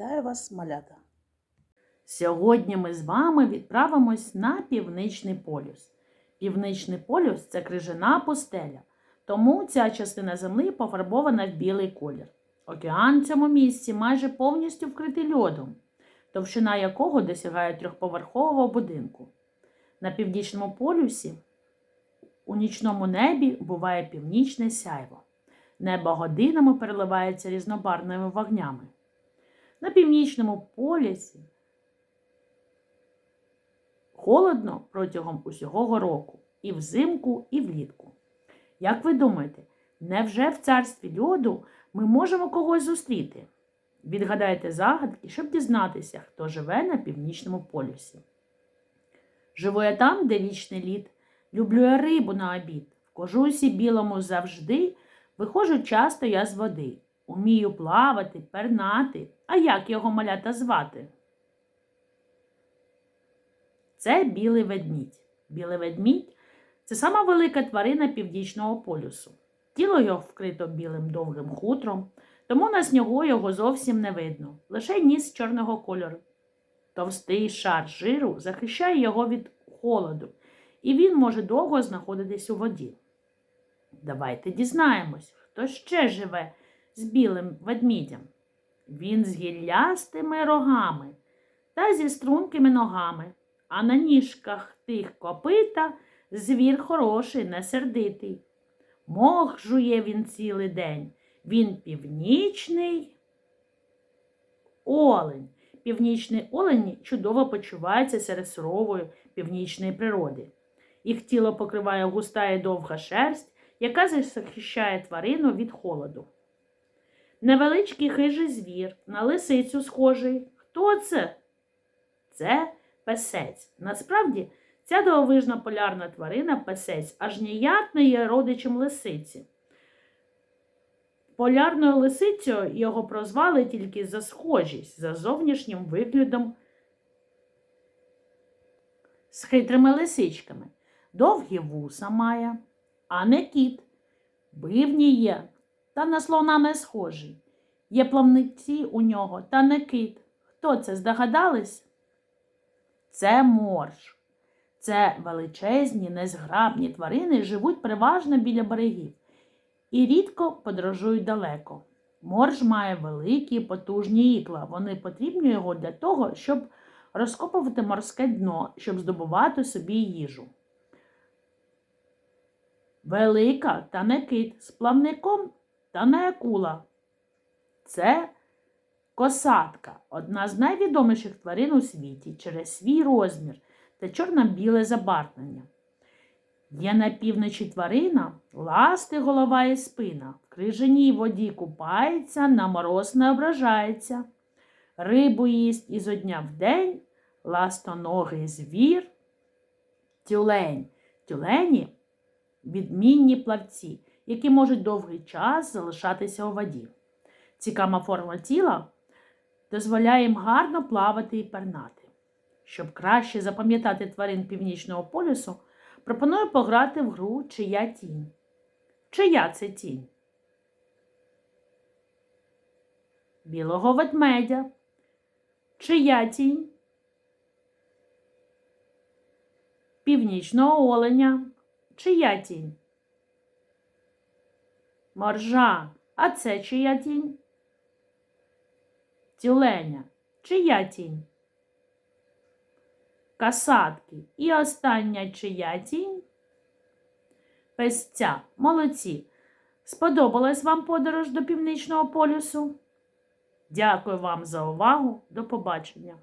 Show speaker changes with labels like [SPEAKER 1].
[SPEAKER 1] Вітаю вас, малята!
[SPEAKER 2] Сьогодні ми з вами відправимось на північний полюс. Північний полюс це крижана пустеля, тому ця частина землі пофарбована в білий колір. Океан в цьому місці майже повністю вкритий льодом, товщина якого досягає трьохповерхового будинку. На північному полюсі у нічному небі буває північне сяйво. Небо годинами переливається різнобарвними вогнями. На північному полюсі холодно протягом усього року, і взимку, і влітку. Як ви думаєте, невже в царстві льоду ми можемо когось зустріти? Відгадайте загадки, щоб дізнатися, хто живе на північному полюсі. Живу я там, де вічний лід, люблю я рибу на обід, в кожусі білому завжди, виходжу часто я з води. Умію плавати, пернати, а як його малята звати? Це білий ведмідь. Білий ведмідь це сама велика тварина північного полюсу. Тіло його вкрито білим довгим хутром, тому на снігу його зовсім не видно, лише ніс чорного кольору. Товстий шар жиру захищає його від холоду, і він може довго знаходитись у воді. Давайте дізнаємось, хто ще живе з білим ведмідям. Він з гіллястими рогами та зі стрункими ногами, а на ніжках тих копита звір хороший, не сердитий. Мох жує він цілий день. Він північний олень. Північний олені чудово почуваються серед сурової північної природи. Їх тіло покриває густа і довга шерсть, яка захищає тварину від холоду. Невеличкий хижий звір, на лисицю схожий. Хто це? Це песець. Насправді, ця дивовижна полярна тварина песець аж ніяк не є родичем лисиці. Полярною лисицею його прозвали тільки за схожість, за зовнішнім виглядом з хитрими лисичками. Довгі вуса має, а не кіт. Бивні є, та на слона не схожий. Є плавниці у нього, та не кит. Хто це здогадались? Це морж. Це величезні, незграбні тварини живуть переважно біля берегів і рідко подорожують далеко. Морж має великі потужні ікла. Вони потрібні його для того, щоб розкопувати морське дно, щоб здобувати собі їжу. Велика та не кит з плавником та не акула. Це косатка, одна з найвідоміших тварин у світі через свій розмір та чорно-біле забарвлення. Є на півночі тварина, ласти голова і спина, в крижаній воді купається, на мороз не ображається, рибу їсть ізо дня в день, ластоногий звір, тюлень. Тюлені відмінні плавці, які можуть довгий час залишатися у воді. Цікава форма тіла дозволяє їм гарно плавати і пернати. Щоб краще запам'ятати тварин Північного полюсу, пропоную пограти в гру Чия тінь. Чия це тінь? Білого ведмедя. Чия тінь? Північного оленя. Чия тінь? Моржа. А це чия тінь? Тюленя. Чия тінь? Касатки. І остання чия тінь? Песця. Молодці. Сподобалась вам подорож до Північного полюсу? Дякую вам за увагу. До побачення.